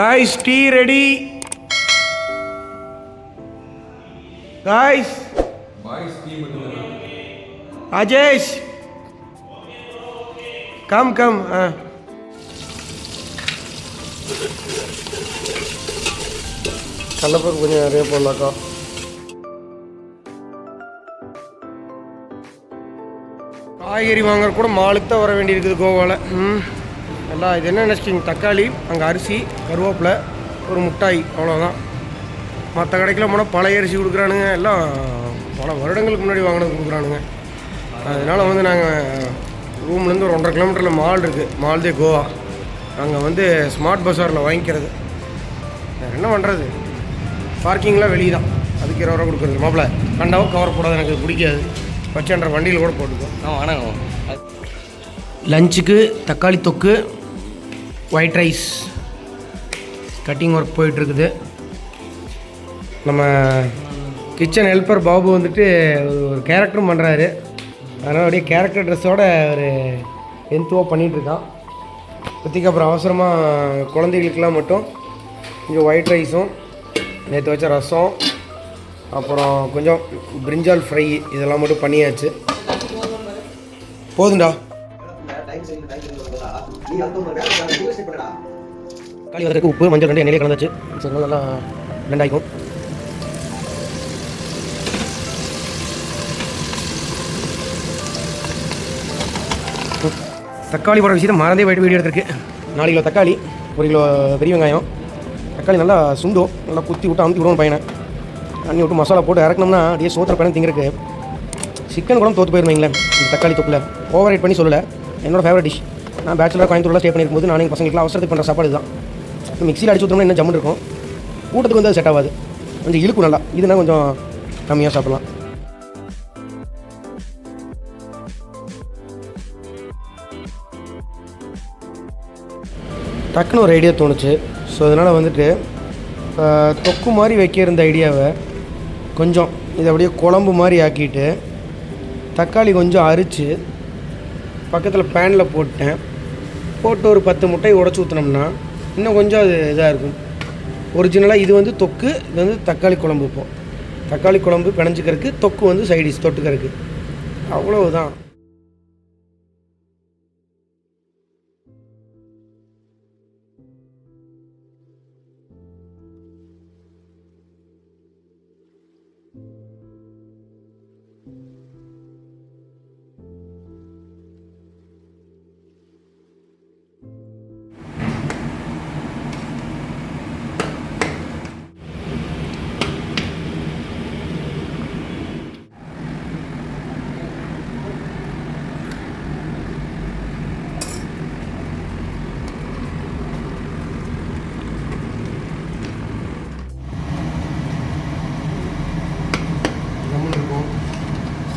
Guys tea ready guys Ajesh come come ஆ கடலப்பருப்பு கொஞ்சம் நிறைய போடலாக்கா. காய்கறி வாங்குற கூட மாலுக்கு தான் வர வேண்டியிருக்குது கோவாவில் ம். எல்லாம் இது என்ன நினச்சிட்டிங்க? தக்காளி அங்கே அரிசி கருவேப்பிலை ஒரு முட்டாய் அவ்வளோதான் மற்ற கடைக்கெல்லாம் போனால் பழைய அரிசி கொடுக்குறானுங்க. எல்லாம் பல வருடங்களுக்கு முன்னாடி வாங்கினது கொடுக்குறானுங்க. அதனால் வந்து நாங்கள் ரூம்லேருந்து ஒரு ஒன்றரை கிலோமீட்டரில் மால் இருக்குது மால்தே கோவா. அங்கே வந்து ஸ்மார்ட் பஸாரில் வாங்கிக்கிறது. வேறு என்ன பண்ணுறது பார்க்கிங்லாம் வெளியே தான் அதுக்கு இருபது ரூபா கொடுக்குறது. மாப்பிள்ள கண்டாவோ கவர் போடாது எனக்கு பிடிக்காது. வச்சன்ற வண்டியில் கூட போட்டுக்கோ. ஆ வணக்கம் லஞ்சுக்கு தக்காளி தொக்கு ஒயிட் ரைஸ் கட்டிங் ஒர்க் போயிட்டுருக்குது. நம்ம கிச்சன் ஹெல்ப்பர் பாபு வந்துட்டு ஒரு- கேரக்டரும் பண்ணுறாரு அதனால் அப்படியே கேரக்டர் ட்ரெஸ்ஸோட ஒரு என்த்துவாக பண்ணிகிட்ருக்கான் இப்போதைக்கு அப்புறம் அவசரமாக குழந்தைகளுக்கெல்லாம் மட்டும் கொஞ்சம் ஒயிட் ரைஸும் நேற்று வச்ச ரசம் அப்புறம் கொஞ்சம் பிரிஞ்சால் ஃப்ரை இதெல்லாம் மட்டும் பண்ணியாச்சு. போதுண்டா தக்காளி வதற்கு உப்பு மஞ்சள் ரெண்டு எண்ணெயிலே கலந்துச்சு. சரி நல்லா ரெண்டாயிக்கும் தக்காளி போடுற விஷயத்தை மறந்தே போயிட்டு வீடியோ எடுத்திருக்கு. நாலு கிலோ தக்காளி ஒரு கிலோ பெரிய வெங்காயம். தக்காளி நல்லா சுண்டும் நல்லா குத்தி விட்டு அமுத்தி விடுவோம் பையனை. தண்ணி விட்டு மசாலா போட்டு இறக்கணும்னா அப்படியே சோத்திர பையன் திங்கிறதுக்கு சிக்கன் கூட தோற்று போயிருந்தீங்களே இந்த தக்காளி தொப்பில் ஓவர் ரைட் பண்ணி சொல்லலை என்னோடய ஃபேவரட் டிஷ் நான் பேச்சுலர் கோயம்புத்தூரில் ஸ்டே பண்ணியிருக்கும்போது நான் எங்கள் பசங்களுக்குலாம் அவசரத்துக்கு பண்ணுற சாப்பாடு தான் மிக்சியில் அடிச்சு ஊற்றோம்னா என்ன ஜம்மு இருக்கும். கூட்டத்துக்கு வந்து அது செட் ஆகாது. கொஞ்சம் இழுக்கும் நல்லா. இதுனா கொஞ்சம் கம்மியாக சாப்பிடலாம். டக்குன்னு ஒரு ஐடியா தோணுச்சு. ஸோ அதனால் வந்துட்டு தொக்கு மாதிரி வைக்க இருந்த ஐடியாவை கொஞ்சம் இதை அப்படியே குழம்பு மாதிரி ஆக்கிட்டு தக்காளி கொஞ்சம் அரித்து பக்கத்தில் பேனில் போட்டேன். போட்டு ஒரு பத்து முட்டை உடச்சி ஊற்றினோம்னா இன்னும் கொஞ்சம் அது இதாக இருக்கும். ஒரிஜினலாக இது வந்து தொக்கு இது வந்து தக்காளி குழம்பு இப்போ. தக்காளி குழம்பு பிணைஞ்சிக்கிறதுக்கு தொக்கு வந்து சைடிஷ் தொட்டுக்கிறதுக்கு. அவ்வளவுதான்.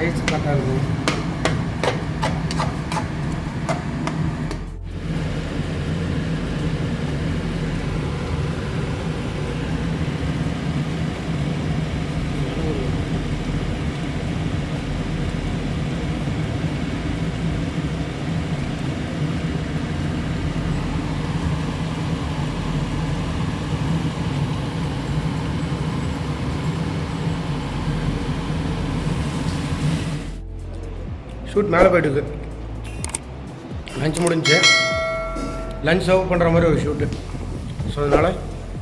சைஸ் கரெக்டாக ஷூட் மேலே போயிட்டு இருக்குது லஞ்ச் முடிஞ்சு லஞ்ச் சர்வ் பண்ணுற மாதிரி ஒரு ஷூட்டு ஸோ அதனால்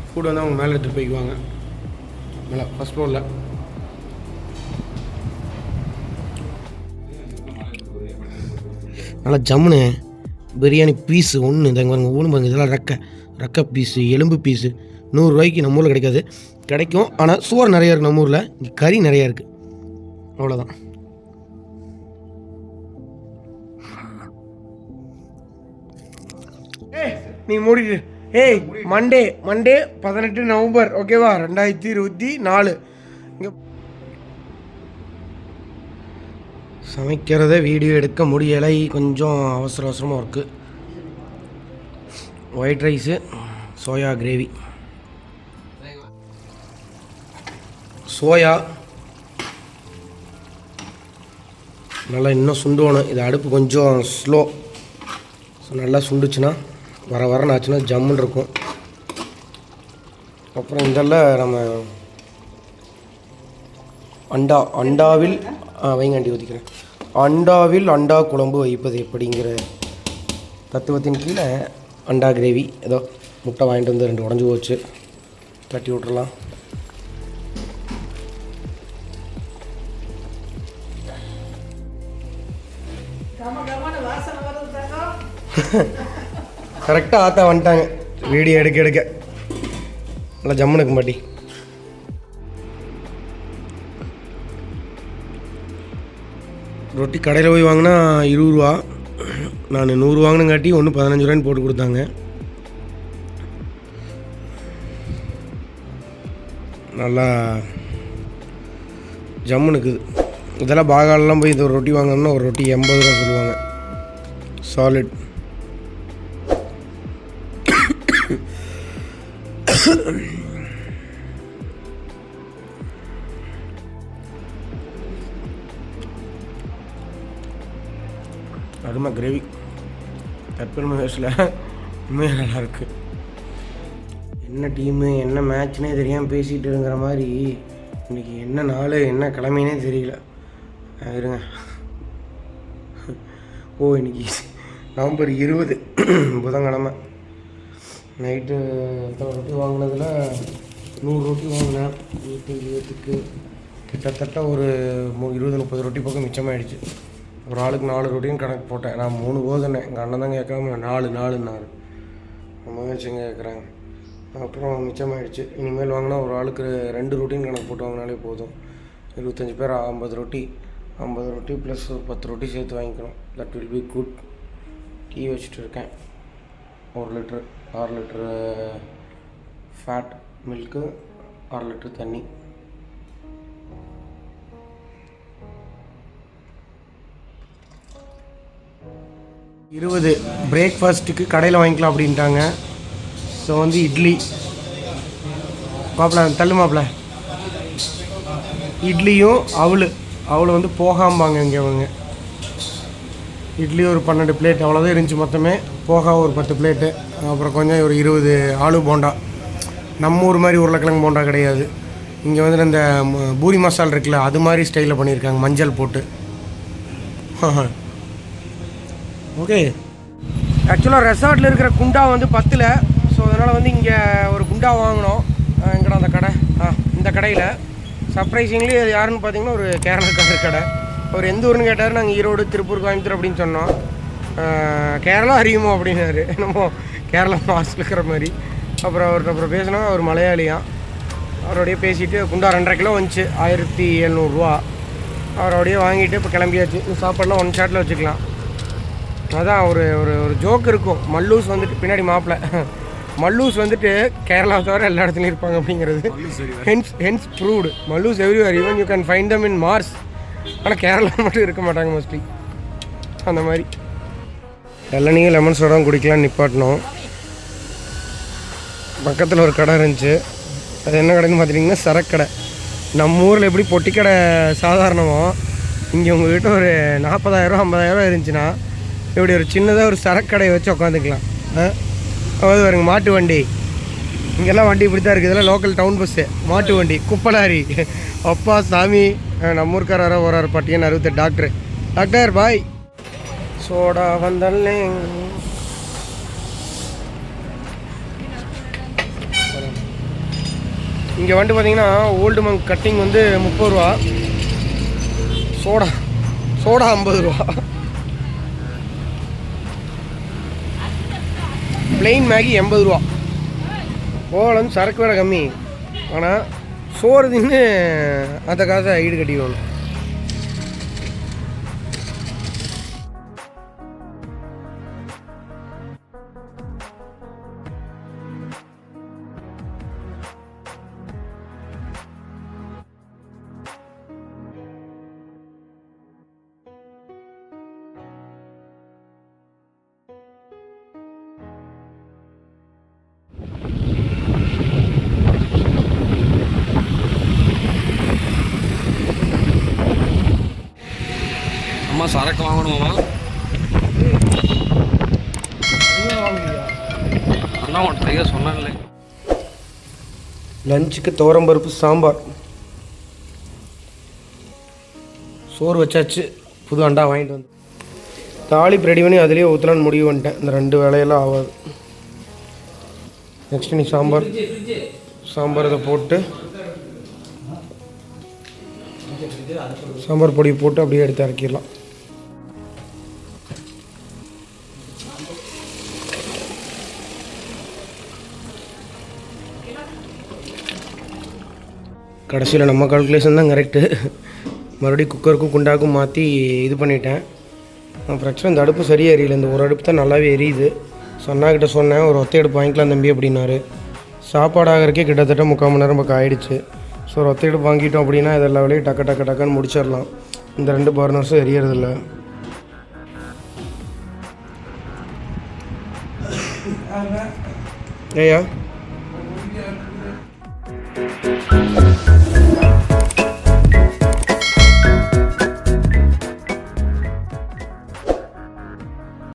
ஃபுட் வந்து அவங்க மேலே எடுத்துகிட்டு போய்க்குவாங்க. மேலே ஃபஸ்ட் ஃப்ளோரில் நல்லா ஜம்முன்னு பிரியாணி பீஸு ஒன்று இந்த பாருங்க ஒன்று பாருங்க இதெல்லாம் ரெக்க ரெக்க பீஸு எலும்பு பீஸு நூறுரூவாய்க்கு நம்ம ஊரில் கிடைக்காது. கிடைக்கும் ஆனால் சுவர் நிறையா இருக்குது நம்ம ஊரில். இங்கே கறி நிறையா இருக்குது அவ்வளோதான் நீ மூடிடு. ஏய் மண்டே மண்டே பதினெட்டு நவம்பர் ஓகேவா ரெண்டாயிரத்தி இருபத்தி நாலு. இங்கே சமைக்கிறத வீடியோ எடுக்க முடியலை. கொஞ்சம் அவசர அவசரமாக work white rice soya gravy soya நல்லா இன்னும் சுண்டுவணும் இது அடுப்பு கொஞ்சம் ஸ்லோ ஸோ நல்லா சுண்டுச்சுன்னா வர வர ஆச்சுன்னா ஜம்முன்னு இருக்கும். அப்புறம் இதெல்லாம் நம்ம அண்டா அண்டாவில் வைங்காண்டி ஒதுக்கிறேன் அண்டாவில் அண்டா குழம்பு வைப்பது எப்படிங்கிற தத்துவத்தின் கீழே அண்டா கிரேவி ஏதோ முட்டை வாங்கிட்டு வந்து ரெண்டு உடஞ்சி போச்சு. தட்டி விட்றலாம் கரெக்டாக ஆத்தா வந்துட்டாங்க. வீடியோ எடுக்க எடுக்க. நல்லா ஜம்முனுக்கு மாட்டி ரொட்டி கடையில் போய் வாங்கினா இருபது ரூபா. நான் நூறு வாங்கினங்காட்டி ஒன்று பதினஞ்சு ரூபான்னு போட்டு கொடுத்தாங்க. நல்லா ஜம்முனுக்குது இதெல்லாம் பாகாலெலாம் போய் இந்த ஒரு ரொட்டி வாங்கணும்னா ஒரு ரொட்டி எண்பது ரூபா சொல்லுவாங்க. சாலிட் அருமை கிரேவி. தற்பெருமை வயசில் உண்மையாக நல்லாயிருக்கு என்ன டீமு என்ன மேட்ச்னே தெரியாமல் பேசிகிட்டு இருக்கிற மாதிரி இன்னைக்கு என்ன நாள் என்ன கிழமைனே தெரியல. இருங்க. ஓ இன்னைக்கு நவம்பர் இருபது புதன்கிழமை. நைட்டு எத்தனை ரொட்டி வாங்கினதில் நூறு ரொட்டி வாங்கினேன். நூற்றி இருபத்துக்கு கிட்டத்தட்ட ஒரு இருபது முப்பது ரொட்டி பக்கம் மிச்சமாயிடுச்சு. ஒரு ஆளுக்கு நாலு ரொட்டின்னு கணக்கு போட்டேன். நான் மூணு போதுனேன் எங்கள் அண்ணன் தான் கேட்காம நாலு நாலுன்னாரு. நம்ம வச்சுங்க கேட்குறாங்க. அப்புறம் மிச்சமாயிடுச்சு. இனிமேல் வாங்கினா ஒரு ஆளுக்கு ரெண்டு ரொட்டின்னு கணக்கு போட்டு வாங்கினாலே போதும். இருபத்தஞ்சி பேர் ஐம்பது ரொட்டி ஐம்பது ரொட்டி ப்ளஸ் ஒரு பத்து ரொட்டி சேர்த்து வாங்கிக்கணும். That will be good tea வச்சுட்டு இருக்கேன். ஒரு லிட்ரு ஆறு லிட்ரு ஃபேட் மில்க்கு ஆறு லிட்ரு தண்ணி. இருபது பிரேக்ஃபாஸ்ட்டுக்கு கடையில் வாங்கிக்கலாம் அப்படின்ட்டாங்க. ஸோ வந்து இட்லி. மாப்பிள தள்ளு மாப்பிள. இட்லியும் அவளு. அவளு வந்து போகாம்பாங்க இங்கே அவங்க இட்லி ஒரு பன்னெண்டு பிளேட் அவ்வளோதான் இருந்துச்சு மொத்தமே. போகா ஒரு பத்து பிளேட்டு அப்புறம் கொஞ்சம் ஒரு இருபது ஆலு போண்டா. நம்ம ஊர் மாதிரி உருளைக்கிழங்கு போண்டா கிடையாது. இங்கே வந்து இந்த பூரி மசால் இருக்குல்ல அது மாதிரி ஸ்டைலில் பண்ணியிருக்காங்க மஞ்சள் போட்டு. ஓகே ஆக்சுவலாக ரெசார்ட்டில் இருக்கிற குண்டா வந்து பத்தில் ஸோ அதனால் வந்து இங்கே ஒரு குண்டா வாங்கினோம். எங்கடா அந்த கடை? ஆ இந்த கடையில். சர்ப்ரைசிங்லி அது யாருன்னு பார்த்தீங்கன்னா ஒரு கேரளக்காரர் கடை. அவர் எந்த ஊர்னு கேட்டார் நாங்கள் ஈரோடு திருப்பூர் கோயம்புத்தூர் அப்படின்னு சொன்னோம். கேரளா அறியுமோ அப்படின்னாரு. நம்ம கேரளா மாசில் இருக்கிற மாதிரி. அப்புறம் அவர்கிட்ட அப்புறம் பேசினோம் அவர் மலையாளியாம். அவரோடய பேசிட்டு குண்டா ரெண்டரை கிலோ வந்துச்சு ஆயிரத்தி எழுநூறுவா. அவரோடய வாங்கிட்டு இப்போ கிளம்பியாச்சு. சாப்பாடுலாம் ஒன் ஷாட்டில் வச்சுக்கலாம். அதான் ஒரு ஒரு ஒரு ஜோக் இருக்கும். மல்லூஸ் வந்துட்டு பின்னாடி மாப்பிள்ள மல்லூஸ் வந்துட்டு கேரளா தவிர எல்லா இடத்துலையும் இருப்பாங்க அப்படிங்கிறது. Hence hence proved Mallus everywhere even you can find them in Mars ஆனால் கேரளா மட்டும் இருக்க மாட்டாங்க மோஸ்ட்லி அந்த மாதிரி. இளநீங்க லெமன் சோடாவும் குடிக்கலாம் நிப்பாட்டினோம். பக்கத்தில் ஒரு கடை இருந்துச்சு. அது என்ன கடைன்னு பார்த்துட்டிங்கன்னா சரக்கடை. நம்ம ஊரில் எப்படி பொட்டி கடை சாதாரணமோ இங்கே உங்கள்கிட்ட ஒரு நாற்பதாயிரம் ஐம்பதாயிரம் இருந்துச்சுன்னா இப்படி ஒரு சின்னதாக ஒரு சரக்கடையை வச்சு உட்காந்துக்கலாம் ஆ? அதாவது வருங்க மாட்டு வண்டி. இங்கெல்லாம் வண்டி இப்படி தான் இருக்குது இதெல்லாம் லோக்கல் டவுன் பஸ்ஸு மாட்டு வண்டி குப்பலாரி அப்பா சாமி. நம்ம ஊருக்காரராக ஒரு பட்டியன் அறுபத்தெட்டு டாக்டர். டாக்டர் பாய் சோடா வந்தல்லேங் இங்கே வந்துட்டு பார்த்தீங்கன்னா ஓல்டு மங்க் கட்டிங் வந்து முப்பது ரூபா. சோடா சோடா ஐம்பது ரூபா. பிளெயின் மேகி எண்பது ரூபா. ஓலம் சரக்கு வேறு கம்மி. ஆனால் சோறு தின்னு அந்த காசை ஈடு கட்டிக்கணும் அம்மா சரக்கு வாங்கணுமா அண்ணா உன் ட்ரையர் சொன்னாங்களே லஞ்சுக்கு துவரம்பருப்பு சாம்பார். சோறு வச்சாச்சு. புது அண்டா வாங்கிட்டு வந்து. தாலிப் ரெடி பண்ணி அதுலேயே ஊற்றலான்னு முடிவு பண்ணிட்டேன். இந்த ரெண்டு வேலையெல்லாம் ஆகாது. நெக்ஸ்ட் நீ சாம்பார். சாம்பார் இதை போட்டு சாம்பார் பொடி போட்டு அப்படியே எடுத்து இறக்கிடலாம் கடைசியில் நம்ம கால்குலேஷன் தான் கரெக்டு மறுபடியும் குக்கருக்கும் குண்டாக்கும் மாற்றி இது பண்ணிட்டேன். நான் பிரச்சனை இந்த அடுப்பு சரியாக எரியல. இந்த ஒரு அடுப்பு தான் நல்லாவே எரியுது. சொன்னாக்கிட்ட சொன்னேன் ஒரு ஒத்த அடுப்பு வாங்கிக்கலாம் தம்பி அப்படின்னாரு. சாப்பாடு ஆகிறக்கே கிட்டத்தட்ட முக்கால் மணி நேரம் பக்கம் ஆகிடுச்சு ஸோ ஒரு ஒத்த அடுப்பு வாங்கிட்டோம் அப்படின்னா இதெல்லாம் வேலையும் டக்கு டக்கு டக்குன்னு முடிச்சிடலாம். இந்த ரெண்டு பர்னர்ஸும் எரியறதில்ல. ஏயா